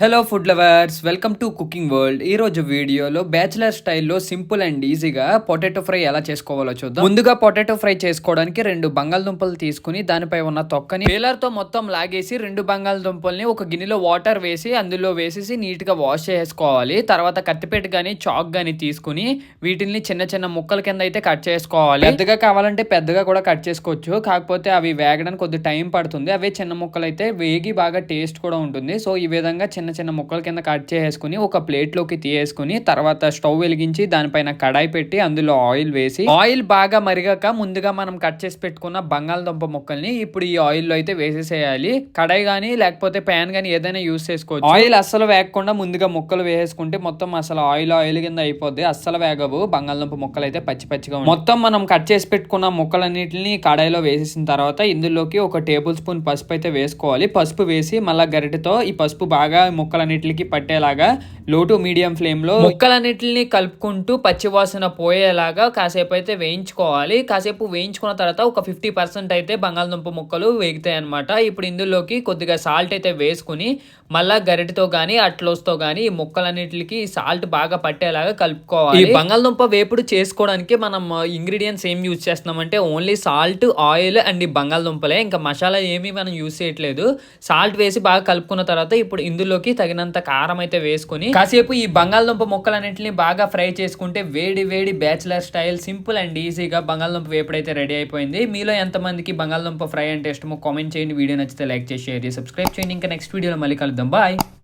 Hello food lovers welcome to cooking world ఈ రోజు వీడియోలో బ్యాచిలర్ స్టైల్లో సింపుల్ అండ్ ఈజీగా పొటాటో ఫ్రై ఎలా చేసుకోవాలో చూద్దాం. ముందుగా పొటాటో ఫ్రై చేసుకోవడానికి రెండు బంగాళదుంపలు తీసుకుని దానిపై ఉన్న తొక్కని పేలర్తో మొత్తం లాగేసి రెండు బంగాళదుంపల్ని ఒక గిన్నెలో వాటర్ వేసి అందులో వేసేసి నీట్గా వాష్ చేసుకోవాలి. తర్వాత కత్తిపేట కానీ చాక్ కానీ తీసుకుని వీటిని చిన్న చిన్న ముక్కల కింద అయితే కట్ చేసుకోవాలి. పెద్దగా కావాలంటే పెద్దగా కూడా కట్ చేసుకోవచ్చు. కాకపోతే అవి వేగడానికి కొద్ది టైం పడుతుంది. అవే చిన్న ముక్కలు అయితే వేగి బాగా టేస్ట్ కూడా ఉంటుంది. సో ఈ విధంగా చిన్న చిన్న చిన్న ముక్కల కింద కట్ చేసుకుని ఒక ప్లేట్లోకి తీయేసుకుని తర్వాత స్టవ్ వెలిగించి దానిపైన కడాయి పెట్టి అందులో ఆయిల్ వేసి ఆయిల్ బాగా మరిగాక ముందుగా మనం కట్ చేసి పెట్టుకున్న బంగాళదుంప ముక్కల్ని ఇప్పుడు ఈ ఆయిల్లో అయితే వేసేసేయాలి. కడాయి గానీ లేకపోతే ప్యాన్ గానీ ఏదైనా యూస్ చేసుకోవచ్చు. ఆయిల్ అస్సలు వేగకుండా ముందుగా ముక్కలు వేసేసుకుంటే మొత్తం అసలు ఆయిల్ ఆయిల్ కింద అయిపోద్ది. అస్సలు వేగవు. బంగాళదుంప ముక్కలు అయితే పచ్చి పచ్చిగా మొత్తం మనం కట్ చేసి పెట్టుకున్న ముక్కలన్నిటిని కడాయిలో వేసేసిన తర్వాత ఇందులోకి ఒక టేబుల్ స్పూన్ పసుపు అయితే వేసుకోవాలి. పసుపు వేసి మళ్ళీ గరిటతో ఈ పసుపు బాగా ముక్కలన్నిటికి పట్టేలాగా లో టు మీడియం ఫ్లేమ్లో ముక్కలన్నిటిని కలుపుకుంటూ పచ్చివాసన పోయేలాగా కాసేపు అయితే వేయించుకోవాలి. కాసేపు వేయించుకున్న తర్వాత ఒక ఫిఫ్టీ పర్సెంట్ అయితే బంగాళదుంప ముక్కలు వేగుతాయి అనమాట ఇప్పుడు ఇందులోకి కొద్దిగా సాల్ట్ అయితే వేసుకుని మళ్ళా గరిటెతో గానీ అట్లోస్తో గానీ ఈ ముక్కలన్నిటికి సాల్ట్ బాగా పట్టేలాగా కలుపుకోవాలి. ఈ బంగాళదుంప వేపుడు చేసుకోవడానికి మనం ఇంగ్రీడియంట్స్ ఏం యూజ్ చేస్తున్నామంటే ఓన్లీ సాల్ట్ ఆయిల్ అండ్ ఈ బంగాళదుంపలే. ఇంకా మసాలా ఏమీ మనం యూజ్ చేయట్లేదు. సాల్ట్ వేసి బాగా కలుపుకున్న తర్వాత ఇప్పుడు ఇందులోకి తగినంత కారం అయితే వేసుకుని కాసేపు ఈ బంగాళదుంప ముక్కలన్నింటిని బాగా ఫ్రై చేసుకుంటే వేడి వేడి బ్యాచిలర్ స్టైల్ సింపుల్ అండ్ ఈజీగా బంగాళదుంప వేపుడైతే రెడీ అయిపోయింది. మీలో ఎంతమందికి బంగాళదుంప ఫ్రై అంటే ఇష్టమో కామెంట్ చేయండి. వీడియో నచ్చితే లైక్ చేసి షేర్ చేసి సబ్స్క్రైబ్ చేయండి. ఇంకా నెక్స్ట్ వీడియోలో మళ్ళీ కలుద్దాం. బాయ్.